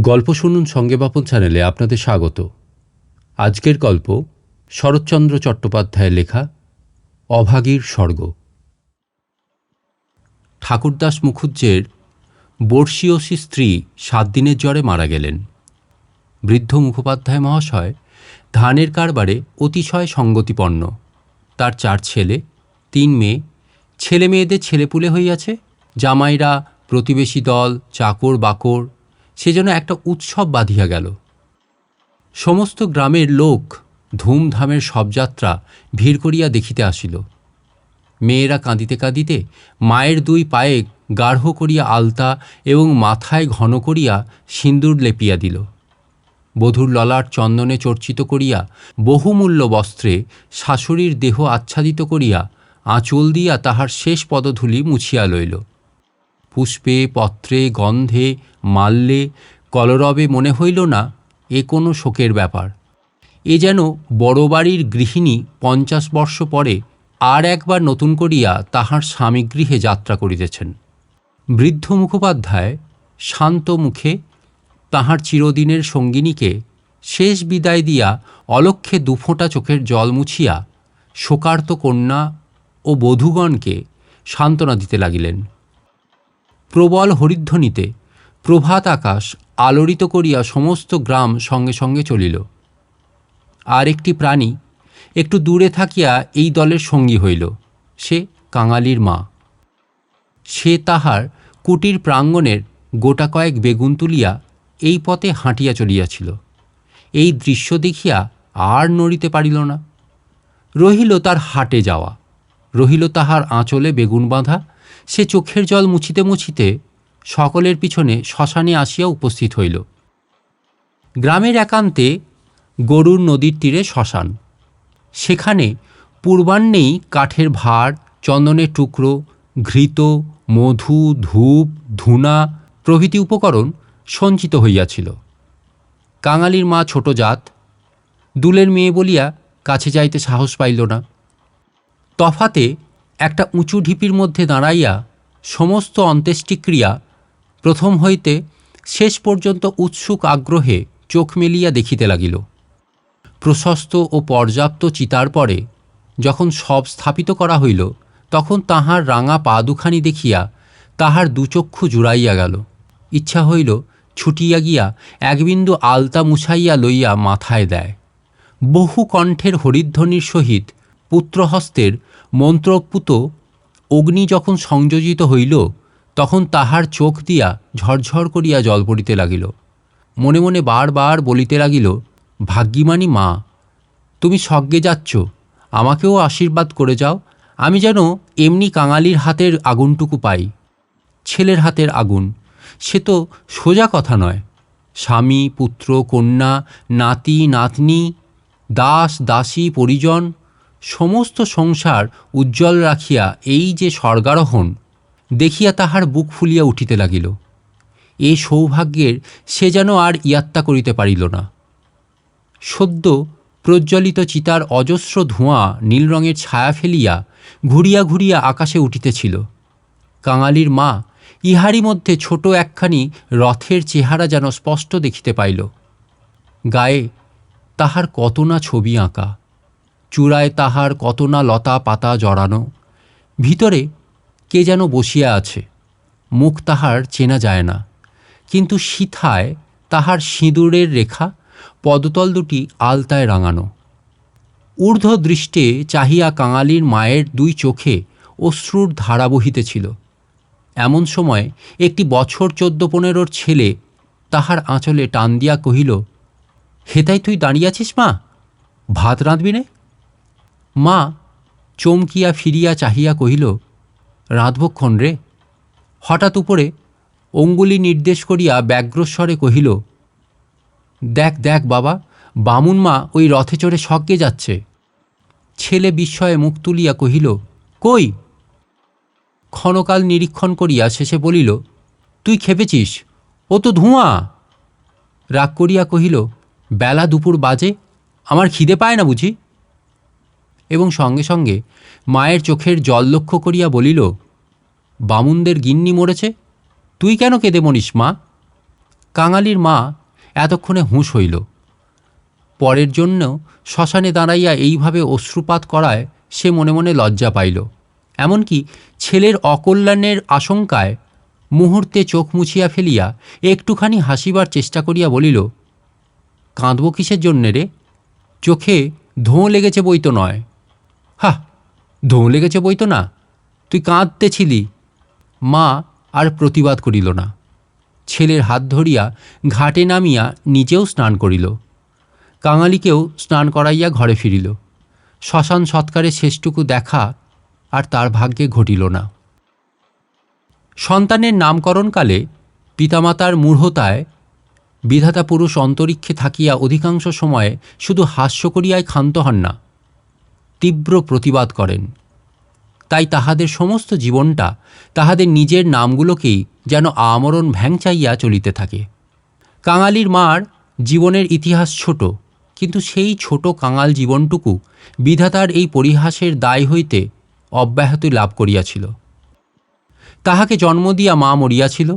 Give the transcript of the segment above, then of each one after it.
গল্প শুনুন সঙ্গে বাপন চ্যানেলে আপনাদের স্বাগত। আজকের গল্প শরৎচন্দ্র চট্টোপাধ্যায়ের লেখা অভাগীর স্বর্গ। ঠাকুরদাস মুখুজ্জের বর্ষীয়সী স্ত্রী সাত দিনের জ্বরে মারা গেলেন। বৃদ্ধ মুখোপাধ্যায় মহাশয় ধানের কারবারে অতিশয় সঙ্গতিপন্ন। তার চার ছেলে, তিন মেয়ে, ছেলে মেয়েদের ছেলেপুলে হইয়াছে। জামাইরা প্রতিবেশী দল চাকর বাকর সে যেন একটা উৎসব বাঁধিয়া গেল। সমস্ত গ্রামের লোক ধুমধামের শবযাত্রা ভিড় করিয়া দেখিতে আসিল। মেয়েরা কাঁদিতে কাঁদিতে মায়ের দুই পায়ে গাঢ় করিয়া আলতা এবং মাথায় ঘন করিয়া সিন্দুর লেপিয়া দিল। বধূর ললাট চন্দনে চর্চিত করিয়া বহুমূল্য বস্ত্রে শাশুড়ির দেহ আচ্ছাদিত করিয়া আঁচল দিয়া তাহার শেষ পদধূলি মুছিয়া লইল। পুষ্পে, পত্রে, গন্ধে, মাল্যে, কলরবে মনে হইল না এ কোনো শোকের ব্যাপার। এ যেন বড় বাড়ির গৃহিণী পঞ্চাশ বর্ষ পরে আর একবার নতুন করিয়া তাহার স্বামী গৃহে যাত্রা করিতেছেন। বৃদ্ধ মুখোপাধ্যায় শান্ত মুখে তাহার চিরদিনের সঙ্গিনীকে শেষ বিদায় দিয়া অলক্ষে দুফোঁটা চোখের জল মুছিয়া শোকার্ত কন্যা ও বধূগণকে সান্ত্বনা দিতে লাগিলেন। প্রবল হরিধ্বনিতে প্রভাত আকাশ আলোড়িত করিয়া সমস্ত গ্রাম সঙ্গে সঙ্গে চলিল। আর একটি প্রাণী একটু দূরে থাকিয়া এই দলের সঙ্গী হইল, সে কাঙালির মা। সে তাহার কুটির প্রাঙ্গণের গোটা কয়েক বেগুন তুলিয়া এই পথে হাঁটিয়া চলিয়াছিল। এই দৃশ্য দেখিয়া আর নড়িতে পারিল না। রহিল তার হাটে যাওয়া, রহিল তাহার আঁচলে বেগুন বাঁধা সে চোখের জল মুছিতে মুছিতে সকলের পিছনে শ্মশানে আসিয়া উপস্থিত হইল। গ্রামের একান্তে গরুর নদীর তীরে শ্মশান। সেখানে পূর্বাহ্নেই কাঠের ভাড় চন্দনের টুকরো, ঘৃত, মধু, ধূপ, ধূনা প্রভৃতি উপকরণ সঞ্চিত হইয়াছিল। কাঙালির মা ছোট জাত, দুলের মেয়ে বলিয়া কাছে যাইতে সাহস পাইল না। তফাতে একটা উঁচু ঢিপির মধ্যে দাঁড়াইয়া সমস্ত অন্ত্যেষ্টিক্রিয়া প্রথম হইতে শেষ পর্যন্ত উৎসুক আগ্রহে চোখ মেলিয়া দেখিতে লাগিল। প্রশস্ত ও পর্যাপ্ত চিতার পরে যখন সব স্থাপিত করা হইল, তখন তাহার রাঙা পা দুখানি দেখিয়া তাহার দুচক্ষু জুড়াইয়া গেল। ইচ্ছা হইল ছুটিয়া গিয়া একবিন্দু আলতা মুছাইয়া লইয়া মাথায় দেয়। বহু কণ্ঠের হরিধ্বনির সহিত পুত্রহস্তের মন্ত্রপুত অগ্নি যখন সংযোজিত হইল, তখন তাহার চোখ দিয়া ঝরঝর করিয়া জল পড়িতে লাগিল। মনে মনে বারবার বলিতে লাগিল, ভাগ্যিমানী মা, তুমি স্বর্গে যাচ্ছ, আমাকেও আশীর্বাদ করে যাও, আমি যেন এমনি কাঙালির হাতের আগুনটুকু পাই। ছেলের হাতের আগুন, সে তো সোজা কথা নয়। স্বামী, পুত্র, কন্যা, নাতি, নাতনি, দাস, দাসী, পরিজন সমস্ত সংসার উজ্জ্বল রাখিয়া এই যে স্বর্গারোহণ, দেখিয়া তাহার বুক ফুলিয়া উঠিতে লাগিল। এ সৌভাগ্যের সে যেন আর ইয়াত্তা করিতে পারিল না। সদ্য প্রজ্বলিত চিতার অজস্র ধোঁয়া নীল রঙের ছায়া ফেলিয়া ঘুরিয়া ঘুরিয়া আকাশে উঠিতেছিল। কাঙালির মা ইহারই মধ্যে ছোট একখানি রথের চেহারা যেন স্পষ্ট দেখিতে পাইল। গায়ে তাহার কত না ছবি আঁকা। চূড়ায় তাহার কত না লতা পাতা জড়ানো। ভিতরে কে যেন বসিয়া আছে, মুখ তাহার চেনা যায় না। কিন্তু সিথায় তাহার সিঁদুরের রেখা, পদতল দুটি আলতায় রাঙানো। ঊর্ধ্ব দৃষ্টে চাহিয়া কাঙালির মায়ের দুই চোখে অশ্রুর ধারা বহিতেছিল। এমন সময় একটি বছর চোদ্দ পনেরোর ছেলে তাহার আঁচলে টান দিয়া কহিল, হেতাই তুই দাঁড়িয়ে আছিস মা? ভাত রাঁধবি নে? মা, চমকিয়া ফিরিয়া চাহিয়া কহিল রাঁধবক্ষণ রে হঠাৎ উপরে অঙ্গুলি নির্দেশ করিয়া ব্যগ্রস্বরে কহিল, দেখ দেখ বাবা, বামুন মা ওই রথে চড়ে স্বর্গে যাচ্ছে। ছেলে বিস্ময়ে মুখ তুলিয়া কহিল, কই? ক্ষণকাল নিরীক্ষণ করিয়া শেষে বলিল, তুই খেপেছিস? ও তো ধোঁয়া। রাগ করিয়া কহিল, বেলা দুপুর বাজে, আমার খিদে পায় না বুঝি? এবং সঙ্গে সঙ্গে মায়ের চোখের জল লক্ষ্য করিয়া বলিল, বামুনদের গিন্নি মরেছে? তুই কেন কেঁদে মরিস, মা? কাঙালির মা এতক্ষণে হুঁশ হইল। পরের জন্য শ্মশানে দাঁড়াইয়া এইভাবে অশ্রুপাত করায় সে মনে মনে লজ্জা পাইল। এমনকি ছেলের অকল্যাণের আশঙ্কায় মুহূর্তে চোখ মুছিয়া ফেলিয়া একটুখানি হাসিবার চেষ্টা করিয়া বলিল, কাঁদব কিসের জন্যে রে? চোখে ধোঁ লেগেছে বই তো নয়। হা ধোঁ লেগেছে বই তো না। তুই কাঁদতেছিলি। মা আর প্রতিবাদ করিল না। ছেলের হাত ধরিয়া ঘাটে নামিয়া নিজেও স্নান করিল। কাঙালিকেও স্নান করাইয়া ঘরে ফিরিল। শ্মশান সৎকারের শেষটুকু দেখা আর তার ভাগ্যে ঘটিল না। সন্তানের নামকরণকালে পিতামাতার মূঢ়তায় বিধাতা পুরুষ অন্তরিক্ষে থাকিয়া অধিকাংশ সময়ে শুধু হাস্য করিয়াই ক্ষান্ত হন না। তীব্র প্রতিবাদ করেন। তাই তাহাদের সমস্ত জীবনটা তাহাদের নিজের নামগুলোকেই যেন আমরণ ভ্যাংচাইয়া চলিতে থাকে। কাঙালির মার জীবনের ইতিহাস ছোট, কিন্তু সেই ছোট কাঙাল জীবনটুকু বিধাতার এই পরিহাসের দায় হইতে অব্যাহতি লাভ করিয়াছিল। তাহাকে জন্ম দিয়া মা মরিয়াছিল,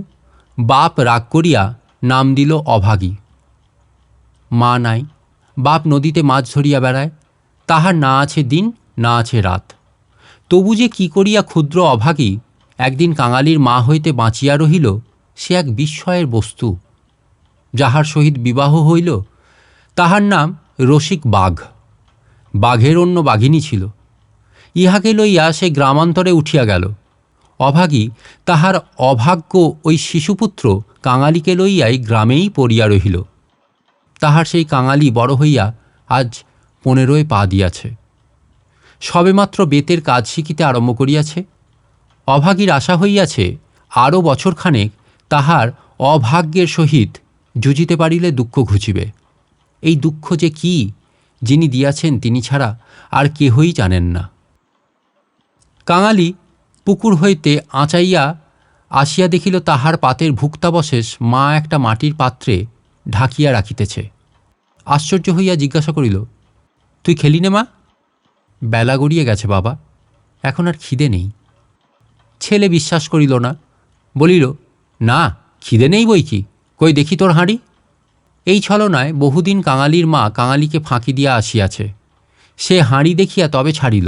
বাপ রাগ করিয়া নাম দিল অভাগী। মা নাই, বাপ নদীতে মাছ ধরিয়া বেড়ায় তাহার না আছে দিন, না আছে রাত। তবু যে কি করিয়া ক্ষুদ্র অভাগী একদিন কাঙালির মা হইতে বাঁচিয়া রহিল, সে এক বিস্ময়ের বস্তু। যাহার সহিত বিবাহ হইল, তাহার নাম রসিক বাঘ। বাঘের অন্য বাঘিনী ছিল। ইহাকে লইয়া সে গ্রামান্তরে উঠিয়া গেল। অভাগী তাহার অভাগ্য ওই শিশুপুত্র কাঙালিকে লইয়াই গ্রামেই পড়িয়া রহিল। তাহার সেই কাঙালি বড় হইয়া আজ পনেরোয় পা দিয়াছে। সবেমাত্র বেতের কাজ শিখিতে আরম্ভ করিয়াছে। অভাগীর আশা হইয়াছে, আরও বছরখানেক তাহার অভাগ্যের সহিত জুজিতে পারিলে দুঃখ ঘুচিবে। এই দুঃখ যে কি, যিনি দিয়াছেন তিনি ছাড়া আর কেহই জানেন না। কাঙালি পুকুর হইতে আঁচাইয়া আসিয়া দেখিল তাহার পাতের ভুক্তাবশেষ মা একটা মাটির পাত্রে ঢাকিয়া রাখিতেছে। আশ্চর্য হইয়া জিজ্ঞাসা করিল তুই খেলি নে মা। বেলা গড়িয়ে গেছে বাবা, এখন আর খিদে নেই। ছেলে বিশ্বাস করিল না, বলিল, না, খিদে নেই বই কি? কই দেখি তোর হাঁড়ি? এই ছলনায় বহুদিন কাঙালির মা কাঙালিকে ফাঁকি দিয়া আসিয়াছে। সে হাঁড়ি দেখিয়া তবে ছাড়িল।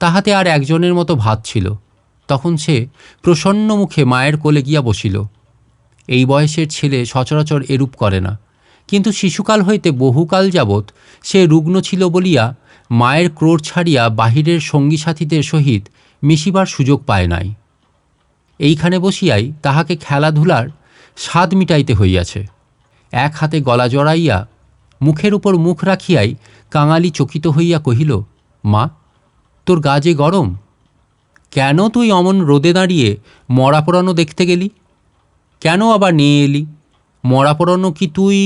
তাহাতে আর একজনের মতো ভাত ছিল। তখন সে প্রসন্ন মুখে মায়ের কোলে গিয়া বসিল। এই বয়সের ছেলে সচরাচর এরূপ করে না। কিন্তু শিশুকাল হইতে বহুকাল যাবৎ সে রুগ্ন ছিল বলিয়া মায়ের ক্রোড় ছাড়িয়া বাহিরের সঙ্গী সাথীদের সহিত মিশিবার সুযোগ পায় নাই। এইখানে বসিয়াই তাহাকে খেলাধুলার স্বাদ মিটাইতে হইয়াছে। এক হাতে গলা জড়াইয়া মুখের উপর মুখ রাখিয়াই কাঙালি চকিত হইয়া কহিল, মা, তোর গা যে গরম, কেন তুই অমন রোদে দাঁড়িয়ে মরা পোড়ানো দেখতে গেলি? কেন আবার নিয়ে এলি? মরা পোড়ানো কি তুই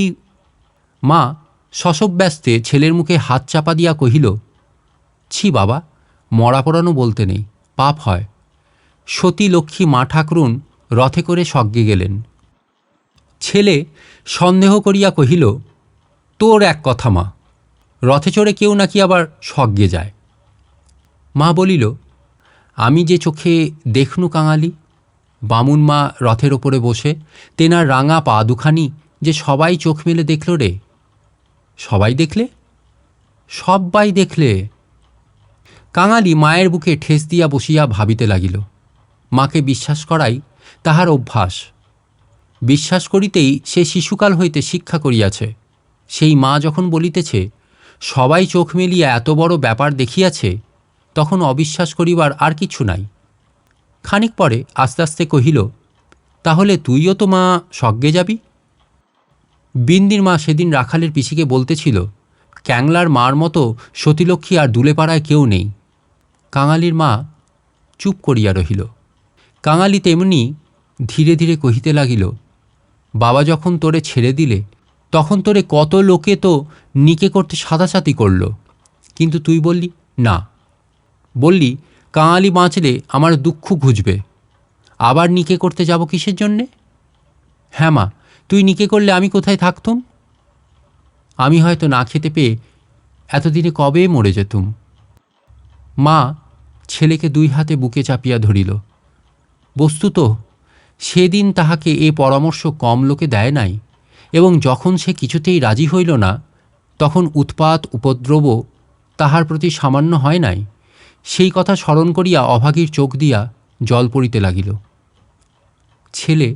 মা শশব্যস্তে ছেলের মুখে হাত চাপা দিয়া কহিল, ছি বাবা, মরা পড়ানো বলতে নেই, পাপ হয়। সতী লক্ষ্মী মা ঠাকরুন রথে করে স্বর্গে গেলেন। ছেলে সন্দেহ করিয়া কহিল, তোর এক কথা মা, রথে চড়ে কেউ নাকি আবার স্বর্গে যায়। মা বলিল, আমি যে চোখে দেখনু কাঙালি, বামুন মা রথের ওপরে বসে, তেনার রাঙা পা দুখানি যে সবাই চোখ মেলে দেখল রে সবাই দেখলে? সব্বাই দেখলে। কাঙালি মায়ের বুকে ঠেস দিয়া বসিয়া ভাবিতে লাগিল। মাকে বিশ্বাস করাই তাহার অভ্যাস। বিশ্বাস করিতেই সে শিশুকাল হইতে শিক্ষা করিয়াছে। সেই মা যখন বলিতেছে, সবাই চোখ মেলিয়া এত বড় ব্যাপার দেখিয়াছে, তখন অবিশ্বাস করিবার আর কিছু নাই। খানিক পরে আস্তে আস্তে কহিল, তাহলে তুইও তো মা স্বর্গে যাবি? বিন্দির মা সেদিন রাখালের পিসিকে বলতেছিল, ক্যাংলার মার মতো সতীলক্ষ্মী আর দুলেপাড়ায় কেউ নেই। কাঙালির মা চুপ করিয়া রহিল। কাঙালি তেমনি ধীরে ধীরে কহিতে লাগিল, বাবা যখন তোরে ছেড়ে দিলে, তখন তোরে কত লোকে তো নিকে করতে সাদাসাতি করল। কিন্তু তুই বললি, না। বললি, কাঙালি বাঁচলে আমার দুঃখ ঘুজবে আবার নিকে করতে যাব কিসের জন্যে? হ্যাঁ মা তুই নিকে করলে আমি কোথায় থাকতুম? আমি হয়তো না খেতে পেয়ে এতদিনে কবে মরে যেতুম? মা ছেলেকে দুই হাতে বুকে চাপিয়া ধরিল। বস্তুত সেদিন তাহাকে এ পরামর্শ কম লোকে দেয় নাই এবং যখন সে কিছুতেই রাজি হইল না, তখন উৎপাত, উপদ্রব তাহার প্রতি সামান্য হয় নাই। সেই কথা স্মরণ করিয়া অভাগীর চোখ দিয়া জল পড়িতে লাগিল। ছেলে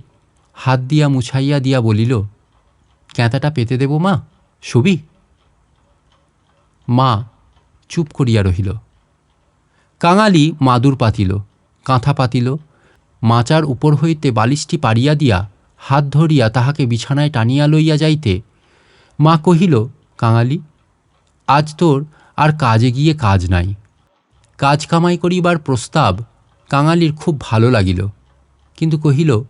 হাত দিয়া মুছাইয়া দিয়া বলিল, ক্যাঁতাটা পেতে দেব মা, শুবি? মা চুপ করিয়া রহিল। কাঙালি মাদুর পাতিল, কাঁথা পাতিল, মাচার উপর হইতে বালিশটি পাড়িয়া দিয়া হাত ধরিয়া তাহাকে বিছানায় টানিয়া লইয়া যাইতে, মা কহিল, কাঙালি, আজ তোর আর কাজে গিয়ে কাজ নাই। কাজ কামাই করিবার প্রস্তাব কাঙালির খুব ভালো লাগিল। কিন্তু কহিল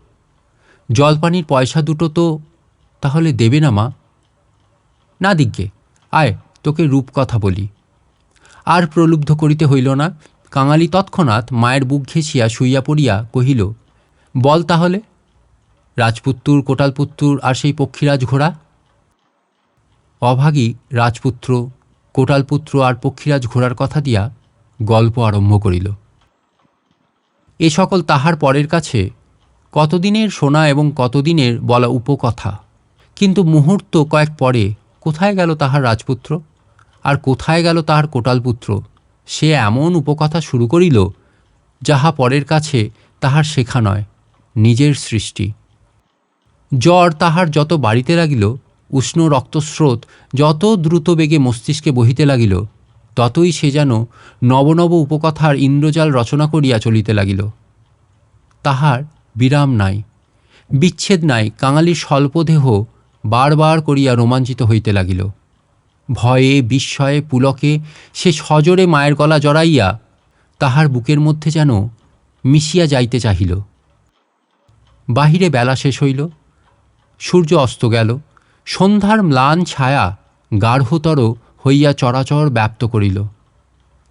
জলপানির পয়সা দুটো তো তাহলে দেবে না মা। না দিগ্গে আয়, তোকে রূপকথা বলি। আর প্রলুব্ধ করিতে হইল না। কাঙালি তৎক্ষণাৎ মায়ের বুক ঘেঁষিয়া শুইয়া পড়িয়া কহিল, বল তাহলে, রাজপুত্তুর, কোটালপুত্তুর আর সেই পক্ষীরাজ ঘোড়া? অভাগী রাজপুত্র, কোটালপুত্র আর পক্ষীরাজ ঘোড়ার কথা দিয়া গল্প আরম্ভ করিল। এ সকল তাহার পরের কাছে কতদিনের শোনা এবং কতদিনের বলা উপকথা। কিন্তু মুহূর্ত কয়েক পরে কোথায় গেল তাহার রাজপুত্র? আর কোথায় গেল তাহার কোটালপুত্র? সে এমন উপকথা শুরু করিল, যাহা পরের কাছে তাহার শেখা নয়, নিজের সৃষ্টি। জ্বর তাহার যত বাড়িতে লাগিল, উষ্ণ রক্তস্রোত যত দ্রুত বেগে মস্তিষ্কে বহিতে লাগিল, ততই সে যেন নবনব উপকথার ইন্দ্রজাল রচনা করিয়া চলিতে লাগিল। তাহার বিরাম নাই, বিচ্ছেদ নাই, কাঙালির স্বল্পদেহ বারবার করিয়া রোমাঞ্চিত হইতে লাগিল। ভয়ে, বিস্ময়ে, পুলকে সে সজোরে মায়ের গলা জড়াইয়া তাহার বুকের মধ্যে যেন মিশিয়া যাইতে চাহিল। বাহিরে বেলা শেষ হইল, সূর্য অস্ত গেল, সন্ধ্যার ম্লান ছায়া গাঢ়তর হইয়া চরাচর ব্যাপ্ত করিল।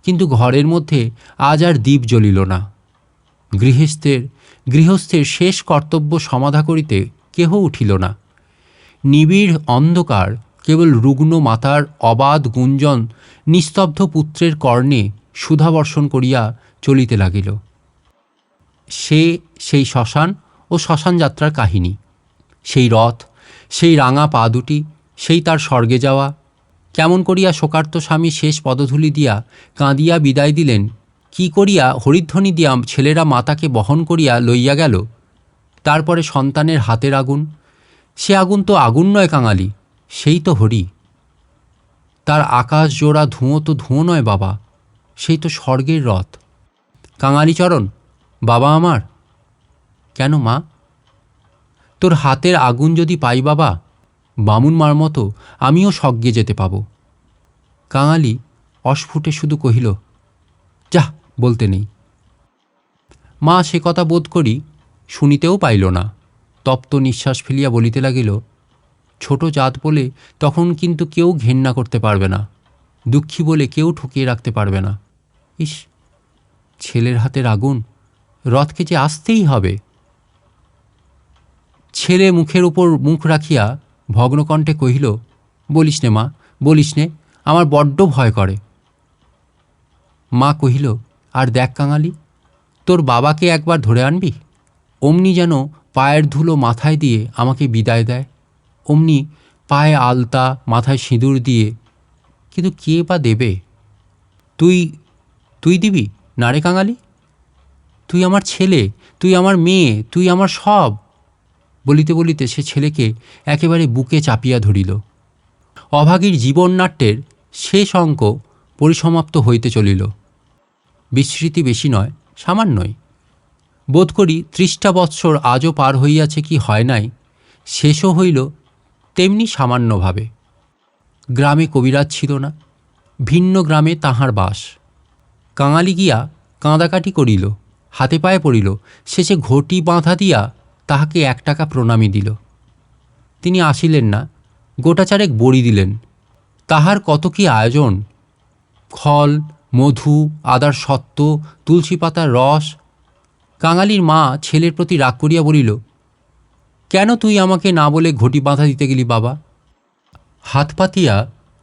কিন্তু ঘরের মধ্যে আজ আর দ্বীপ জ্বলিল না। গৃহস্থের গৃহস্থের শেষ কর্তব্য সমাধা করিতে কেহ উঠিল না। নিবিড় অন্ধকার, কেবল রুগ্ন মাতার অবাধ গুঞ্জন, নিস্তব্ধ পুত্রের কর্ণে সুধাবর্ষণ করিয়া চলিতে লাগিল। সে সেই শ্মশান ও শ্মশান যাত্রার কাহিনী। সেই রথ, সেই রাঙা পা দুটি, সেই তার স্বর্গে যাওয়া। কেমন করিয়া শোকার্ত স্বামী শেষ পদধূলি দিয়া কাঁদিয়া বিদায় দিলেন কি করিয়া হরিধ্বনি দিয়া ছেলেরা মাতাকে বহন করিয়া লইয়া গেল। তারপরে সন্তানের হাতের আগুন। সে আগুন তো আগুন নয় কাঙালি, সেই তো হরি। তার আকাশ জোড়া ধুঁয়ো তো ধুঁয়ো নয় বাবা, সেই তো স্বর্গের রথ। কাঙালিচরণ বাবা আমার। কেন মা? তোর হাতের আগুন যদি পাই বাবা, বামুন মার মতো আমিও স্বর্গে যেতে পাব। কাঙালি অস্ফুটে শুধু কহিল যাহ বলতে নেই। মা সে কথা বোধ করি শুনিতেও পাইল না। তপ্ত নিঃশ্বাস ফেলিয়া বলিতে লাগিল, ছোট জাত বলে তখন কিন্তু কেউ ঘেন্না করতে পারবে না। দুঃখী বলে কেউ ঠকিয়ে রাখতে পারবে না। ইস, ছেলের হাতের আগুন রথকে যে আসতেই হবে। ছেলে মুখের উপর মুখ রাখিয়া ভগ্নকণ্ঠে কহিল, বলিস নে মা, বলিস নে, আমার বড্ড ভয় করে। মা কহিল আর দেখ কাঙালি, তোর বাবাকে একবার ধরে আনবি? অমনি যেন পায়ের ধুলো মাথায় দিয়ে আমাকে বিদায় দেয়। অমনি পায়ে আলতা, মাথায় সিঁদুর দিয়ে। কিন্তু কে বা দেবে? তুই তুই দিবি না রে কাঙালি? তুই আমার ছেলে, তুই আমার মেয়ে, তুই আমার সব। বলিতে বলিতে সে ছেলেকে একেবারে বুকে চাপিয়া ধরিল। অভাগীর জীবননাট্যের শেষ অঙ্ক পরিসমাপ্ত হইতে চলিল। বিস্মৃতি বেশি নয়, সামান্যই। বোধ করি ত্রিশটা বৎসর আজও পার হইয়াছে কি হয় নাই, শেষও হইল তেমনি সামান্যভাবে। গ্রামে কবিরাজ ছিল না, ভিন্ন গ্রামে তাহার বাস। কাঙালি গিয়া কাঁদাকাটি করিল, হাতে পায়ে পড়িল, শেষে ঘটি বাঁধা দিয়া তাহাকে এক টাকা প্রণামী দিল। তিনি আসিলেন না গোটাচারেক বড়ি দিলেন। তাহার কত কি আয়োজন, খল মধু, আদার সত্ত্ব, তুলসী পাতার রস। কাঙালির মা ছেলের প্রতি রাগ করিয়া বলিল, কেন তুই আমাকে না বলে ঘটি বাঁধা দিতে গেলি বাবা? হাত পাতিয়া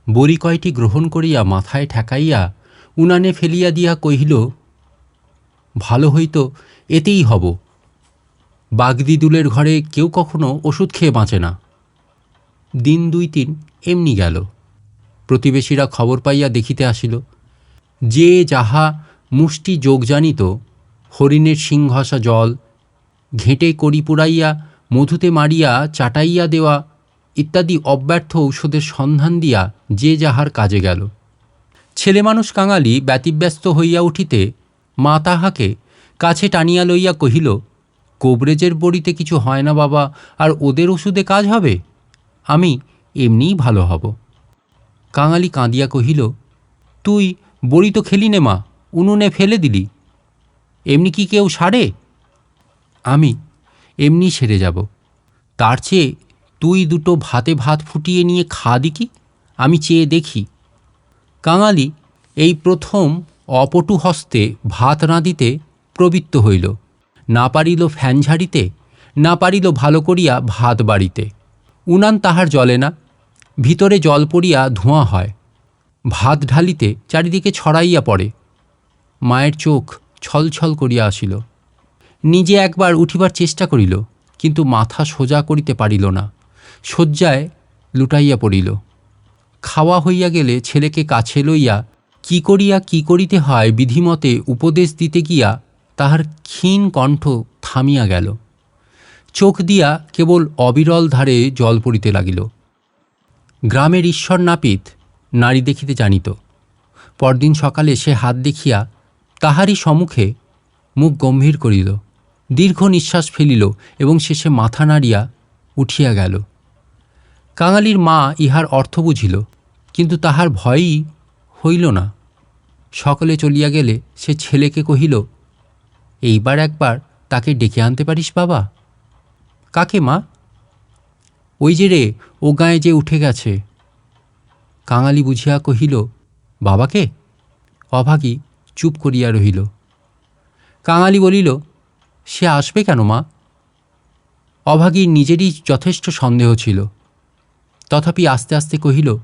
বড়ি কয়টি গ্রহণ করিয়া মাথায় ঠেকাইয়া উনানে ফেলিয়া দিয়া কহিল, ভালো হইতো, এতেই হব। বাগদিদুলের ঘরে কেউ কখনো ওষুধ খেয়ে বাঁচে না। দিন দুই তিন এমনি গেল। প্রতিবেশীরা খবর পাইয়া দেখিতে আসিল যে যাহা মুষ্টি যোগ জানিত, হরিণের সিংহসা জল, ঘেঁটে করি পুড়াইয়া, মধুতে মারিয়া চাটাইয়া দেওয়া ইত্যাদি অব্যর্থ ঔষধের সন্ধান দিয়া যে যাহার কাজে গেল। ছেলে মানুষ কাঙালি ব্যতিব্যস্ত হইয়া উঠিতে মা তাহাকে কাছে টানিয়া লইয়া কহিল, কোবরেজের বড়িতে কিছু হয় না বাবা, আর ওদের ওষুধে কাজ হবে? আমি এমনিই ভালো হব। কাঙালি কাঁদিয়া কহিল, তুই বড়ি তো খেলি নে মা, উনুনে ফেলে দিলি। এমনি কি কেউ সারে? আমি এমনি সেরে যাব। তার চেয়ে তুই দুটো ভাতে ভাত ফুটিয়ে নিয়ে খা দিকি আমি চেয়ে দেখি। কাঙালি এই প্রথম অপটু হস্তে ভাত রাঁধিতে প্রবৃত্ত হইল। না পারিল ফ্যান ঝাড়িতে, না পারিল ভালো করিয়া ভাত বাড়িতে। উনান তাহার জ্বলে না, ভিতরে জল পড়িয়া ধোঁয়া হয়। ভাত ঢালিতে চারিদিকে ছড়াইয়া পড়ে। মায়ের চোখ ছলছল করিয়া আসিল। নিজে একবার উঠিবার চেষ্টা করিল, কিন্তু মাথা সোজা করিতে পারিল না। শয্যায় লুটাইয়া পড়িল। খাওয়া হইয়া গেলে ছেলেকে কাছে লইয়া কি করিয়া কি করিতে হয় বিধিমতে উপদেশ দিতে গিয়া তাহার ক্ষীণ কণ্ঠ থামিয়া গেল। চোখ দিয়া কেবল অবিরল ধারে জল পড়িতে লাগিল। গ্রামের ঈশ্বর নাপিত নারী দেখিতে জানিত। পরদিন সকালে সে হাত দেখিয়া তাহারই সম্মুখে মুখ গম্ভীর করিল। দীর্ঘ নিঃশ্বাস ফেলিল এবং শেষে মাথা নাড়িয়া উঠিয়া গেল। কাঙালির মা ইহার অর্থ বুঝিল, কিন্তু তাহার ভয়ই হইল না। সকলে চলিয়া গেলে সে ছেলেকে কহিল, এইবার একবার তাকে ডেকে আনতে পারিস বাবা? কাকে মা? ওই যে রে, ও গায়ে যে উঠে গেছে। কাঙালি বুঝিয়া কহিল, বাবাকে? অভাগী চুপ করিয়া রহিল। কাঙালি বলিল, সে আসবে কেন মা? অভাগীর নিজেরই যথেষ্ট সন্দেহ ছিল। তথাপি আস্তে আস্তে কহিল,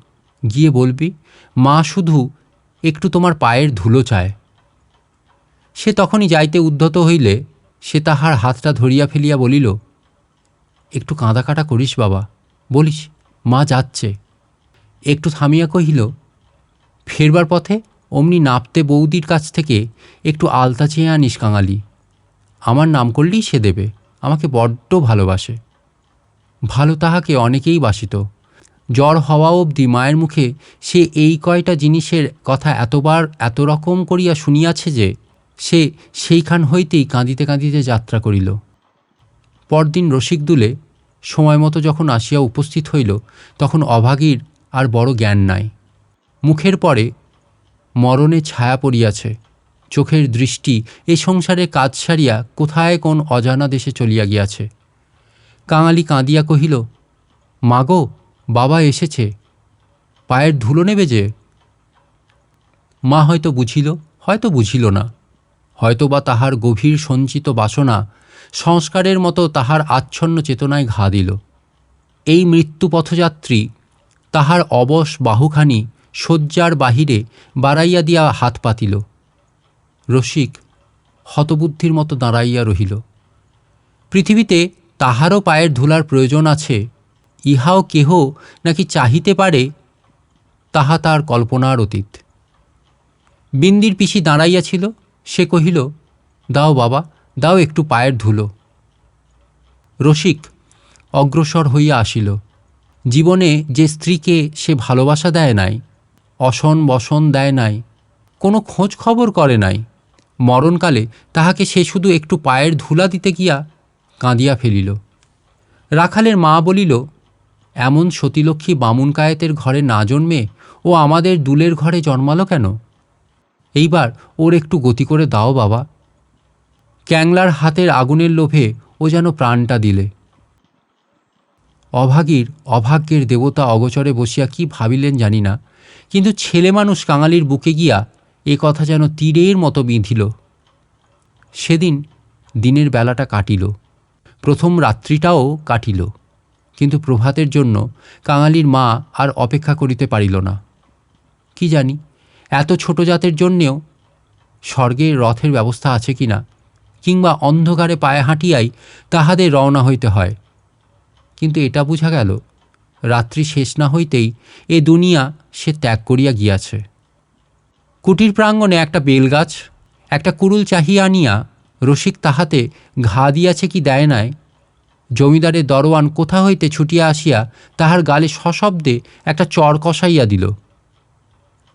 গিয়ে বলবি, মা শুধু একটু তোমার পায়ের ধুলো চায়। সে তখনই যাইতে উদ্ধত হইলে সে তাহার হাতটা ধরিয়া ফেলিয়া বলিল, একটু কাঁদা কাটা করিস বাবা, বলিস, মা যাচ্ছে। একটু থামিয়া কহিল, ফেরবার পথে অমনি নাপতে বৌদির কাছ থেকে একটু আলতা চেয়ে আনিস কাঙালি। আমার নাম করলেই সে দেবে, আমাকে বড্ড ভালোবাসে। ভালো তাহাকে অনেকেই বাসিত। জ্বর হওয়া অবধি মায়ের মুখে সে এই কয়টা জিনিসের কথা এতবার এত রকম করিয়া শুনিয়াছে যে সে সেইখান হইতেই কাঁদিতে কাঁদিতে যাত্রা করিল। পরদিন রসিকদুলে সময় মতো যখন আসিয়া উপস্থিত হইল, তখন অভাগীর আর বড় জ্ঞান নাই। মুখের পরে মরণে ছায়া পড়িয়াছে। চোখের দৃষ্টি এ সংসারে কাজ সারিয়া কোথায় কোন অজানা দেশে চলিয়া গিয়াছে। কাঙালি কাঁদিয়া কহিল, মাগো, বাবা এসেছে। পায়ের ধুলো নেবে যে? মা হয়তো বুঝিল হয়তো বুঝিল না। হয়তো বা তাহার গভীর সঞ্চিত বাসনা সংস্কারের মতো তাহার আচ্ছন্ন চেতনায় ঘা দিল। এই মৃত্যু পথযাত্রী তাহার অবশ বাহুখানি শয্যার বাহিরে বাড়াইয়া দিয়া হাত পাতিল। রসিক হতবুদ্ধির মতো দাঁড়াইয়া রহিল। পৃথিবীতে তাহারও পায়ের ধুলার প্রয়োজন আছে, ইহাও কেহ নাকি চাহিতে পারে, তাহা তার কল্পনার অতীত। বিন্দির পিসি দাঁড়াইয়াছিল সে কহিল, দাও বাবা, দাও একটু পায়ের ধুলো। রসিক অগ্রসর হইয়া আসিল। জীবনে যে স্ত্রীকে সে ভালোবাসা দেয় নাই, অসন বসন দেয় নাই, কোনো খোঁজ খবর করে নাই, মরণকালে তাহাকে সে শুধু একটু পায়ের ধুলা দিতে গিয়া কাঁদিয়া ফেলিল। রাখালের মা বলিল, এমন সতীলক্ষ্মী বামুন কায়েতের ঘরে না জন্মে ও আমাদের দুলের ঘরে জন্মালো কেন? এইবার ওর একটু গতি করে দাও বাবা। ক্যাংলার হাতের আগুনের লোভে ও যেন প্রাণটা দিলে। অভাগীর, অভাগ্যের দেবতা অগচরে বসিয়া কি ভাবিলেন জানি না। কিন্তু ছেলে মানুষ কাঙালির বুকে গিয়া এ কথা যেন তীরের মতো বিঁধিল। সেদিন দিনের বেলাটা কাটিল। প্রথম রাত্রিটাও কাটিল। কিন্তু প্রভাতের জন্য কাঙালির মা আর অপেক্ষা করিতে পারিল না। কি জানি, এত ছোট জাতের জন্যেও স্বর্গে রথের ব্যবস্থা আছে কি না কিংবা অন্ধকারে পায়ে হাঁটিয়াই তাহাদের রওনা হইতে হয়। কিন্তু এটা বোঝা গেল, রাত্রি শেষ না হইতেই এ দুনিয়া সে ত্যাগ করিয়া গিয়াছে। কুটির প্রাঙ্গণে একটা বেলগাছ, একটা কুরুল চাহিয়া আনিয়া রসিক তাহাতে ঘা দিয়াছে কি দেয় নাই? জমিদারের দরওয়ান কোথা হইতে ছুটিয়া আসিয়া তাহার গালে সশব্দে একটা চর কষাইয়া দিল।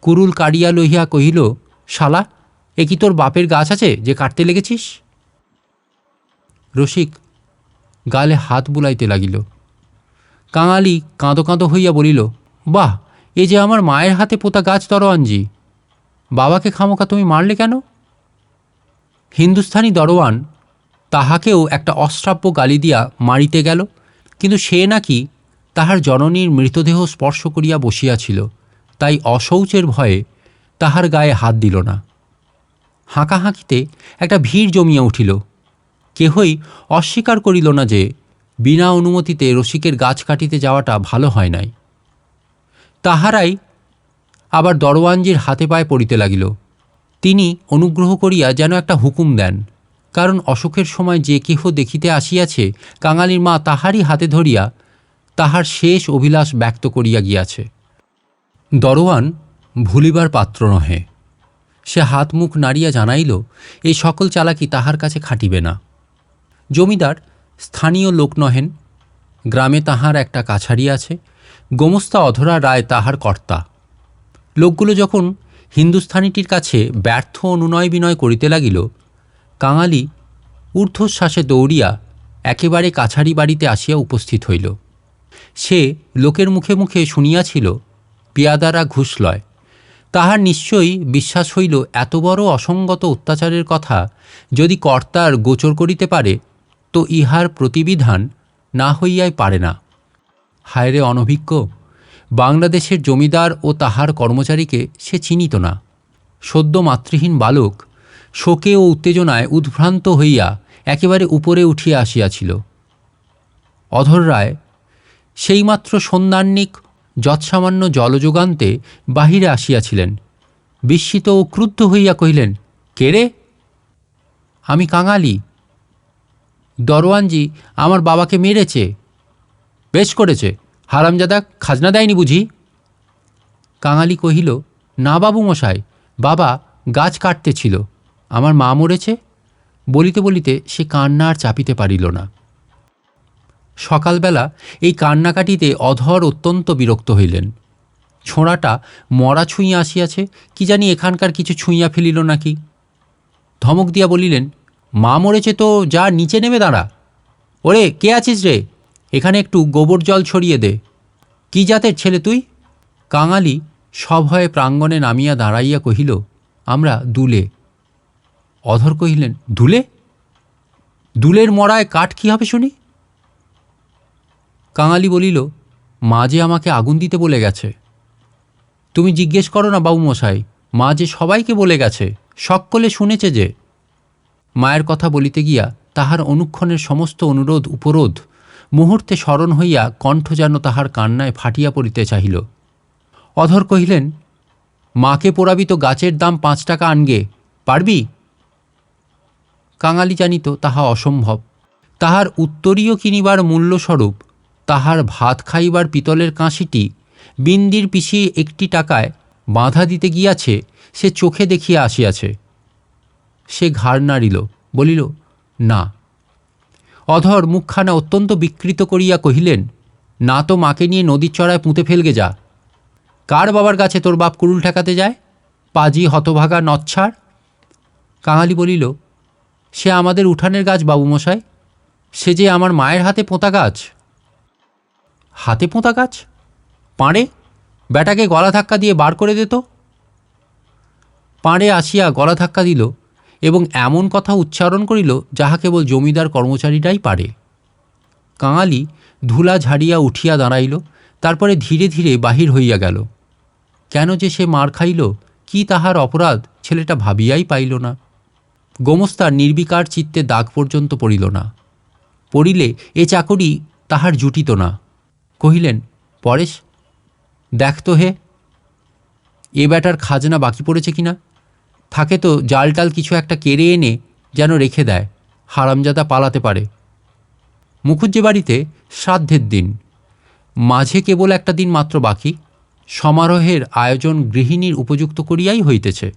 কুরুল কাড়িয়া লইয়া কহিল, শালা, এ কি তোর বাপের গাছ আছে যে কাটতে লেগেছিস? রসিক গালে হাত বুলাইতে লাগিল। কাঙালি কাঁদো কাঁদো হইয়া বলিল, বাহ, এ যে আমার মায়ের হাতে পোতা গাছ দরওয়ানজি বাবাকে খামোকা তুমি মারলে কেন? হিন্দুস্থানি দরোয়ান তাহাকেও একটা অশ্রাব্য গালি দিয়া মারিতে গেল, কিন্তু সে নাকি তাহার জননীর মৃতদেহ স্পর্শ করিয়া বসিয়াছিল তাই অশৌচের ভয়ে তাহার গায়ে হাত দিল না। হাঁকাহাঁকিতে একটা ভিড় জমিয়া উঠিল। কেহই অস্বীকার করিল না যে, বিনা অনুমতিতে রসিকের গাছ কাটিতে যাওয়াটা ভালো হয় নাই। তাহারাই আবার দরওয়ানজির হাতে পায়ে পড়িতে লাগিল। তিনি অনুগ্রহ করিয়া যেন একটা হুকুম দেন, কারণ অসুখের সময় যে কেহ দেখিতে আসিয়াছে, কাঙালির মা তাহারই হাতে ধরিয়া তাহার শেষ অভিলাষ ব্যক্ত করিয়া গিয়াছে। দরওয়ান ভুলিবার পাত্র নহে। সে হাত মুখ নাড়িয়া জানাইল, এই সকল চালাকি তাহার কাছে খাটিবে না। জমিদার, স্থানীয় লোক নহেন, গ্রামে তাহার একটা কাছারি আছে, গোমস্তা অধরা রায় তাহার কর্তা। লোকগুলো যখন হিন্দুস্থানিটির কাছে ব্যর্থ অনুনয় বিনয় করিতে লাগিল, কাঙালি ঊর্ধ্বশ্বাসে দৌড়িয়া একেবারে কাছারি বাড়িতে আসিয়া উপস্থিত হইল। সে লোকের মুখে মুখে শুনিয়াছিল, পেয়াদারা ঘুষ লয়। তাহার নিশ্চয়ই বিশ্বাস হইল, এত বড় অসঙ্গত অত্যাচারের কথা যদি কর্তার গোচর করিতে পারে তো ইহার প্রতিবিধান না হইয়াই পারে না। হায়রে অনভিজ্ঞ, বাংলাদেশের জমিদার ও তাহার কর্মচারীকে সে চিনিত না। সদ্য মাতৃহীন বালক শোকে ও উত্তেজনায় উদ্ভ্রান্ত হইয়া একেবারে উপরে উঠিয়া আসিয়াছিল। অধর রায়, সেইমাত্র সন্ধ্যান্নিক যৎসামান্য জলযোগান্তে বাহিরে আসিয়াছিলেন। বিস্মিত ও ক্রুদ্ধ হইয়া কহিলেন, কে রে? আমি কাঙালি দরওয়ানজি আমার বাবাকে মেরেছে। বেশ করেছে। হারামজাদা খাজনা দেয়নি বুঝি? কাঙালি কহিল, না বাবু মশাই, বাবা গাছ কাটতেছিল আমার মা মরেছে? বলিতে বলিতে সে কান্না আর চাপিতে পারিল না। সকালবেলা এই কান্নাকাটিতে অধর অত্যন্ত বিরক্ত হইলেন। ছোঁড়াটা মরা ছুঁইয়া আসিয়াছে, কি জানি এখানকার কিছু ছুঁইয়া ফেলিল নাকি? ধমক দিয়া বলিলেন মা মরেছে তো, যা নিচে নেমে দাঁড়া। ওরে, কে আছিস রে? এখানে একটু গোবর জল ছড়িয়ে দে। কি জাতের ছেলে তুই? কাঙালি সভয়ে প্রাঙ্গণে নামিয়া দাঁড়াইয়া কহিল, আমরা দুলে। অধর কহিলেন, দুলে? দুলের মরায় কাঠ কী হবে শুনি? কাঙালি বলিল, মা যে আমাকে আগুন দিতে বলে গেছে। তুমি জিজ্ঞেস করো না বাবু মশাই মা যে সবাইকে বলে গেছে, সকলে শুনেছে যে মায়ের কথা বলিতে গিয়া তাহার অনুক্ষণের সমস্ত অনুরোধ, উপরোধ মুহূর্তে স্মরণ হইয়া কণ্ঠ যেন তাহার কান্নায় ফাটিয়া পড়িতে চাহিল। অধর কহিলেন, মাকে পোড়াবি তো গাছের দাম পাঁচ টাকা আনগে, পারবি? কাঙালি জানিত, তাহা অসম্ভব। তাহার উত্তরীয় কিনিবার মূল্যস্বরূপ তাহার ভাত খাইবার পিতলের কাঁসিটি বিন্দির পিছিয়ে একটি টাকায় বাঁধা দিতে গিয়াছে, সে চোখে দেখিয়া আসিয়াছে। সে ঘাড় নাড়িল, বলিল, না। অধর মুখখানা অত্যন্ত বিকৃত করিয়া কহিলেন, না তো মাকে নিয়ে নদীর চড়ায় পুঁতে ফেলগে যা। কার বাবার কাছে তোর বাপ কুরুল ঠেকাতে যায়? পাজি, হতভাগা নচ্ছাড় কাঙালি বলিল, সে আমাদের উঠানের গাছ, বাবুমশাই। সে যে আমার মায়ের হাতে পোঁতা গাছ। হাতে পোঁতা গাছ? পাড়ে? ব্যাটাকে গলা ধাক্কা দিয়ে বার করে দিত পাড়ে আসিয়া গলা ধাক্কা দিল এবং এমন কথা উচ্চারণ করিল যাহা কেবল জমিদার কর্মচারীরাই পারে। কাঙালি ধুলা ঝাড়িয়া উঠিয়া দাঁড়াইল, তারপরে ধীরে ধীরে বাহির হইয়া গেল। কেন যে সে মার খাইল, কি তাহার অপরাধ, ছেলেটা ভাবিয়াই পাইল না। গোমস্তার নির্বিকার চিত্তে দাগ পর্যন্ত পড়িল না। পড়িলে এ চাকরি তাহার জুটিত না। কহিলেন, পরেশ, দেখ তো হে, এ ব্যাটার খাজনা বাকি পড়েছে কিনা? থাকে তো জালটাল কিছু একটা কেড়ে এনে যেন রেখে দেয়, হারামজাদা পালাতে পারে। মুখুজ্জে বাড়িতে শ্রাদ্ধের দিন। মাঝে কেবল একটা দিন মাত্র বাকি, সমারোহের আয়োজন গৃহিণীর উপযুক্ত করিয়াই হইতেছে।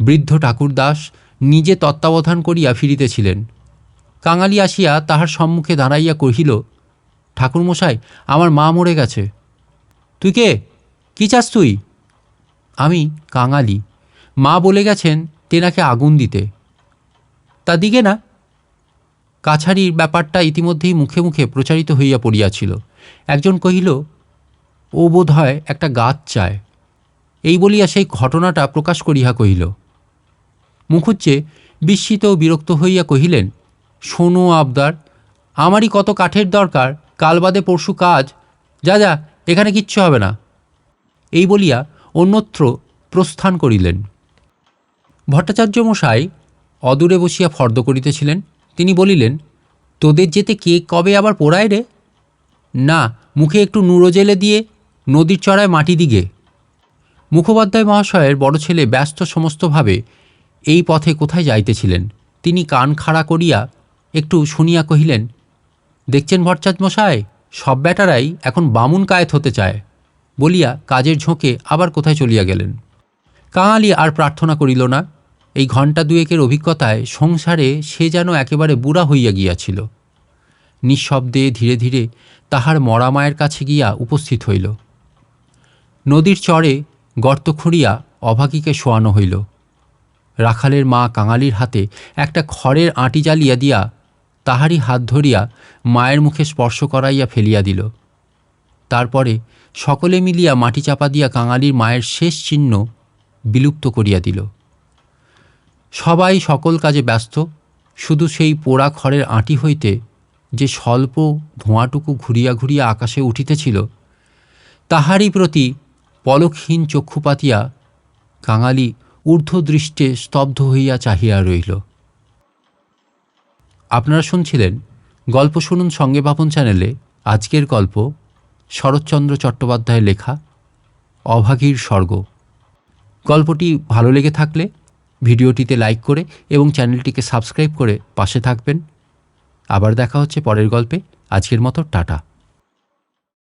বৃদ্ধ ঠাকুরদাস নিজে তত্ত্বাবধান করিয়া ফিরিতেছিলেন। কাঙালি আসিয়া তাহার সম্মুখে দাঁড়াইয়া কহিল, ঠাকুরমশাই, আমার মা মরে গেছে। তুই কে? কী চাস তুই? আমি কাঙালি। মা বলে গেছেন তেনাকে আগুন দিতে। তা দিকে না। কাছারির ব্যাপারটা ইতিমধ্যেই মুখে মুখে প্রচারিত হইয়া পড়িয়াছিল। একজন কহিল, ও বোধ হয় একটা গাছ চায়। এই বলিয়া সেই ঘটনাটা প্রকাশ করিয়া কহিল। মুখুজ্জে বিস্মিত ও বিরক্ত হইয়া কহিলেন, শোনো আবদার, আমারই কত কাঠের দরকার, কাল বাদে পরশু কাজ। যা যা, এখানে কিচ্ছু হবে না। এই বলিয়া অন্যত্র প্রস্থান করিলেন। ভট্টাচার্য মশাই অদূরে বসিয়া ফর্দ করিতেছিলেন। তিনি বলিলেন, তোদের যেতে কে কবে আবার পোড়ায় রে? না, মুখে একটু নুড়ো জেলে দিয়ে নদীর চড়ায় মাটি দিগে। মুখোপাধ্যায় মহাশয়ের বড় ছেলে ব্যস্ত সমস্তভাবে এই পথে কোথায় যাইতেছিলেন? তিনি কান খাড়া করিয়া একটু শুনিয়া কহিলেন, দেখছেন ভট্টাচার্য মশাই সব ব্যাটারাই এখন বামুন কায়েত হতে চায়। বলিয়া কাজের ঝোঁকে আবার কোথায় চলিয়া গেলেন? কাঙালি আর প্রার্থনা করিল না। এই ঘণ্টা দুয়েকের অভিজ্ঞতায় সংসারে সে যেন একেবারে বুড়া হইয়া গিয়াছিল। নিঃশব্দে ধীরে ধীরে তাহার মরা মায়ের কাছে গিয়া উপস্থিত হইল। নদীর চরে গর্ত খুঁড়িয়া অভাগীকে শোয়ানো হইল। রাখালের মা কাঙালির হাতে একটা খড়ের আঁটি জ্বালিয়া দিয়া তাহারই হাত ধরিয়া মায়ের মুখে স্পর্শ করাইয়া ফেলিয়া দিল। তারপরে সকলে মিলিয়া মাটি চাপা দিয়া কাঙালির মায়ের শেষ চিহ্ন বিলুপ্ত করিয়া দিল। সবাই সকল কাজে ব্যস্ত, শুধু সেই পোড়া খড়ের আঁটি হইতে যে স্বল্প ধোঁয়াটুকু ঘুরিয়া ঘুরিয়া আকাশে উঠিতেছিল, তাহারই প্রতি পলকহীন চক্ষু পাতিয়া কাঙালি ঊর্ধ্বদৃষ্টে স্তব্ধ হইয়া চাহিয়া রইল আপনারা শুনছিলেন গল্প শুনুন সঙ্গে পাপন চ্যানেলে আজকের গল্প শরৎচন্দ্র চট্টোপাধ্যায়ের লেখা অভাগীর স্বর্গ। গল্পটি ভালো লেগে থাকলে ভিডিওটিতে লাইক করে এবং চ্যানেলটিকে সাবস্ক্রাইব করে পাশে থাকবেন। আবার দেখা হচ্ছে পরের গল্পে। আজকের মতো, টাটা।